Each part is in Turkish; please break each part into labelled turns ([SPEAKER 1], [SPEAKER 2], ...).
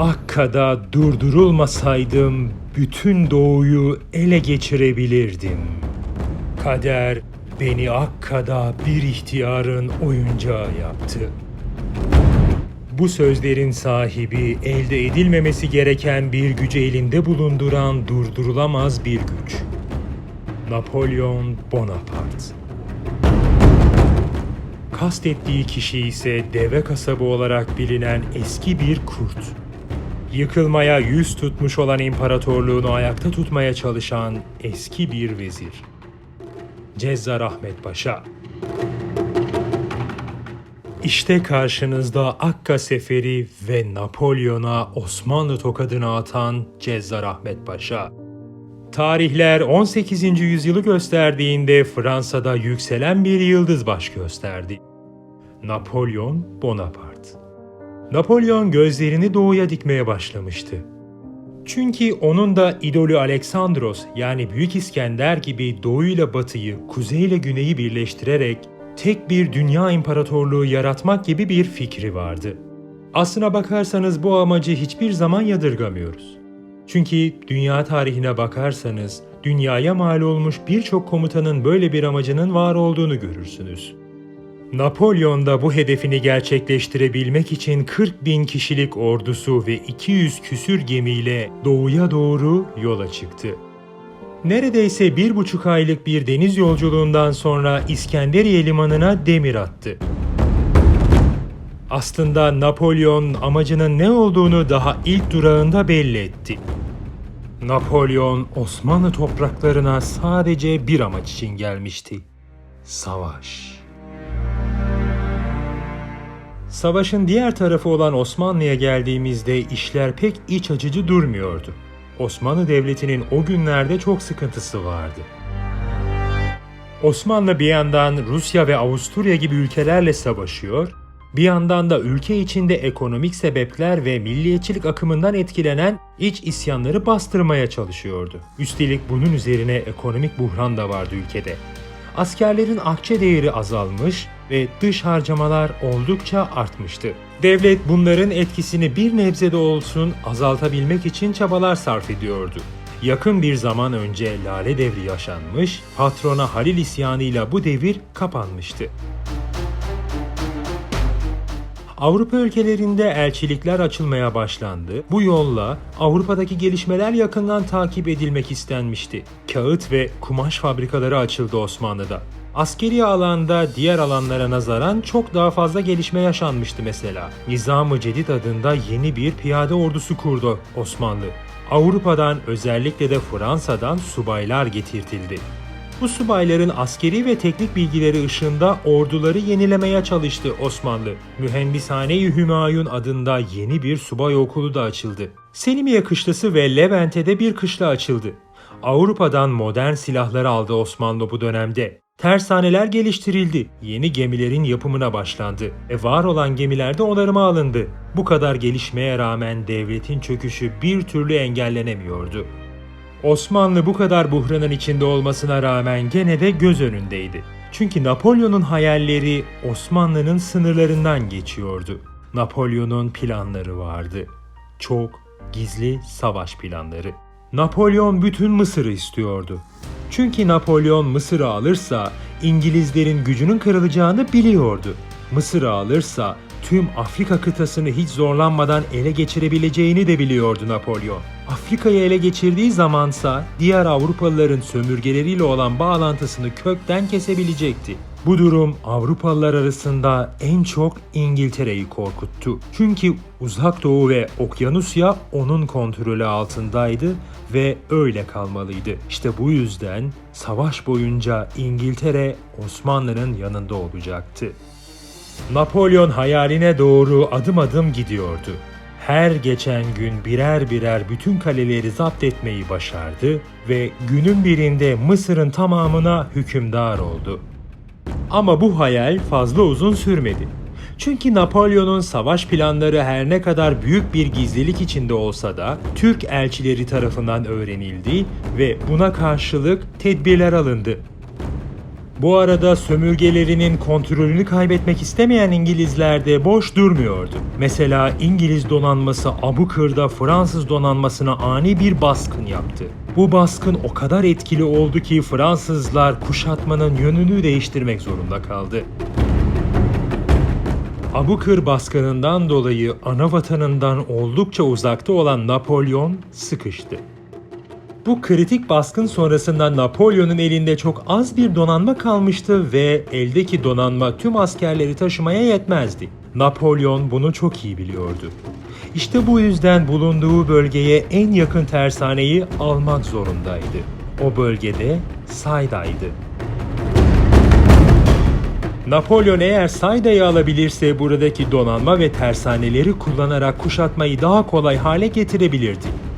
[SPEAKER 1] Akka'da durdurulmasaydım bütün doğuyu ele geçirebilirdim. Kader beni Akka'da bir ihtiyarın oyuncağı yaptı. Bu sözlerin sahibi elde edilmemesi gereken bir gücü elinde bulunduran durdurulamaz bir güç. Napolyon Bonaparte. Kastettiği kişi ise deve kasabı olarak bilinen eski bir kurt. Yıkılmaya yüz tutmuş olan imparatorluğunu ayakta tutmaya çalışan eski bir vezir. Cezzar Ahmet Paşa. İşte karşınızda Akka Seferi ve Napolyon'a Osmanlı tokadını atan Cezzar Ahmet Paşa. Tarihler 18. yüzyılı gösterdiğinde Fransa'da yükselen bir yıldız baş gösterdi. Napolyon Bonaparte. Napolyon gözlerini doğuya dikmeye başlamıştı. Çünkü onun da idolü Aleksandros yani Büyük İskender gibi doğu ile batıyı, kuzey ile güneyi birleştirerek tek bir dünya imparatorluğu yaratmak gibi bir fikri vardı. Aslına bakarsanız bu amacı hiçbir zaman yadırgamıyoruz. Çünkü dünya tarihine bakarsanız dünyaya mal olmuş birçok komutanın böyle bir amacının var olduğunu görürsünüz. Napolyon da bu hedefini gerçekleştirebilmek için 40 bin kişilik ordusu ve 200 küsür gemiyle doğuya doğru yola çıktı. Neredeyse bir buçuk aylık bir deniz yolculuğundan sonra İskenderiye limanına demir attı. Aslında Napolyon amacının ne olduğunu daha ilk durağında belli etti. Napolyon Osmanlı topraklarına sadece bir amaç için gelmişti. Savaş. Savaşın diğer tarafı olan Osmanlı'ya geldiğimizde işler pek iç açıcı durmuyordu. Osmanlı Devleti'nin o günlerde çok sıkıntısı vardı. Osmanlı bir yandan Rusya ve Avusturya gibi ülkelerle savaşıyor, bir yandan da ülke içinde ekonomik sebepler ve milliyetçilik akımından etkilenen iç isyanları bastırmaya çalışıyordu. Üstelik bunun üzerine ekonomik buhran da vardı ülkede. Askerlerin akçe değeri azalmış ve dış harcamalar oldukça artmıştı. Devlet bunların etkisini bir nebze de olsun azaltabilmek için çabalar sarf ediyordu. Yakın bir zaman önce Lale Devri yaşanmış, patrona Halil isyanıyla bu devir kapanmıştı. Avrupa ülkelerinde elçilikler açılmaya başlandı. Bu yolla Avrupa'daki gelişmeler yakından takip edilmek istenmişti. Kağıt ve kumaş fabrikaları açıldı Osmanlı'da. Askeri alanda diğer alanlara nazaran çok daha fazla gelişme yaşanmıştı mesela. Nizam-ı Cedid adında yeni bir piyade ordusu kurdu Osmanlı. Avrupa'dan özellikle de Fransa'dan subaylar getirtildi. Bu subayların askeri ve teknik bilgileri ışığında orduları yenilemeye çalıştı Osmanlı. Mühendishane-i Hümayun adında yeni bir subay okulu da açıldı. Selimiye kışlası ve Levente'de bir kışla açıldı. Avrupa'dan modern silahlar aldı Osmanlı bu dönemde. Tersaneler geliştirildi. Yeni gemilerin yapımına başlandı. E var olan gemilerde onarıma alındı. Bu kadar gelişmeye rağmen devletin çöküşü bir türlü engellenemiyordu. Osmanlı bu kadar buhranın içinde olmasına rağmen gene de göz önündeydi. Çünkü Napolyon'un hayalleri Osmanlı'nın sınırlarından geçiyordu. Napolyon'un planları vardı. Çok gizli savaş planları. Napolyon bütün Mısır'ı istiyordu. Çünkü Napolyon Mısır'ı alırsa İngilizlerin gücünün kırılacağını biliyordu. Mısır'ı alırsa tüm Afrika kıtasını hiç zorlanmadan ele geçirebileceğini de biliyordu Napolyon. Afrika'yı ele geçirdiği zamansa diğer Avrupalıların sömürgeleriyle olan bağlantısını kökten kesebilecekti. Bu durum Avrupalılar arasında en çok İngiltere'yi korkuttu. Çünkü Uzak Doğu ve Okyanusya onun kontrolü altındaydı ve öyle kalmalıydı. İşte bu yüzden savaş boyunca İngiltere Osmanlı'nın yanında olacaktı. Napolyon hayaline doğru adım adım gidiyordu. Her geçen gün birer birer bütün kaleleri zapt etmeyi başardı ve günün birinde Mısır'ın tamamına hükümdar oldu. Ama bu hayal fazla uzun sürmedi. Çünkü Napolyon'un savaş planları her ne kadar büyük bir gizlilik içinde olsa da Türk elçileri tarafından öğrenildi ve buna karşılık tedbirler alındı. Bu arada sömürgelerinin kontrolünü kaybetmek istemeyen İngilizler de boş durmuyordu. Mesela İngiliz donanması Abu Kır'da Fransız donanmasına ani bir baskın yaptı. Bu baskın o kadar etkili oldu ki Fransızlar kuşatmanın yönünü değiştirmek zorunda kaldı. Abu Kır baskınından dolayı ana vatanından oldukça uzakta olan Napolyon sıkıştı. Bu kritik baskın sonrasında Napolyon'un elinde çok az bir donanma kalmıştı ve eldeki donanma tüm askerleri taşımaya yetmezdi. Napolyon bunu çok iyi biliyordu. İşte bu yüzden bulunduğu bölgeye en yakın tersaneyi almak zorundaydı. O bölgede Sayda'ydı. Napolyon eğer Sayda'yı alabilirse buradaki donanma ve tersaneleri kullanarak kuşatmayı daha kolay hale getirebilirdi.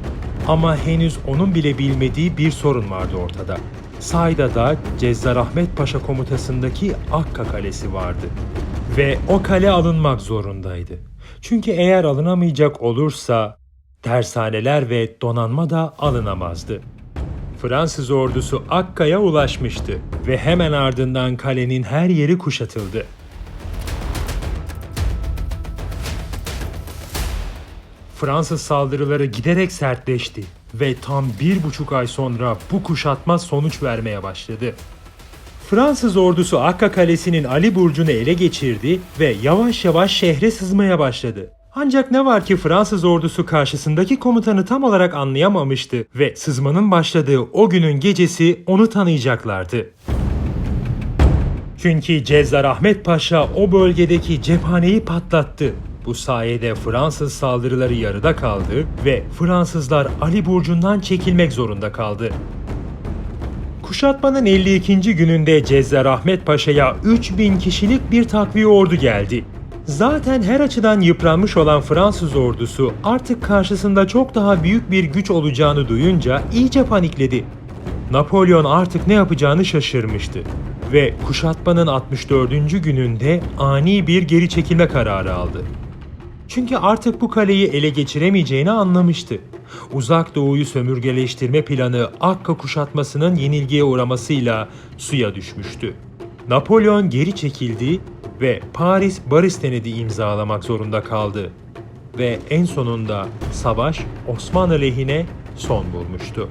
[SPEAKER 1] Ama henüz onun bile bilmediği bir sorun vardı ortada. Sayda'da Cezzar Ahmet Paşa komutasındaki Akka Kalesi vardı. Ve o kale alınmak zorundaydı. Çünkü eğer alınamayacak olursa tersaneler ve donanma da alınamazdı. Fransız ordusu Akka'ya ulaşmıştı ve hemen ardından kalenin her yeri kuşatıldı. Fransız saldırıları giderek sertleşti ve tam bir buçuk ay sonra bu kuşatma sonuç vermeye başladı. Fransız ordusu Akka Kalesi'nin Ali Burcu'nu ele geçirdi ve yavaş yavaş şehre sızmaya başladı. Ancak ne var ki Fransız ordusu karşısındaki komutanı tam olarak anlayamamıştı ve sızmanın başladığı o günün gecesi onu tanıyacaklardı. Çünkü Cezzar Ahmet Paşa o bölgedeki cephaneyi patlattı. Bu sayede Fransız saldırıları yarıda kaldı ve Fransızlar Ali Burcu'ndan çekilmek zorunda kaldı. Kuşatmanın 52. gününde Cezzar Ahmet Paşa'ya 3000 kişilik bir takviye ordu geldi. Zaten her açıdan yıpranmış olan Fransız ordusu artık karşısında çok daha büyük bir güç olacağını duyunca iyice panikledi. Napolyon artık ne yapacağını şaşırmıştı ve kuşatmanın 64. gününde ani bir geri çekilme kararı aldı. Çünkü artık bu kaleyi ele geçiremeyeceğini anlamıştı. Uzak Doğu'yu sömürgeleştirme planı Akka kuşatmasının yenilgiye uğramasıyla suya düşmüştü. Napolyon geri çekildi ve Paris Barış Senedi imzalamak zorunda kaldı. Ve en sonunda savaş Osmanlı lehine son bulmuştu.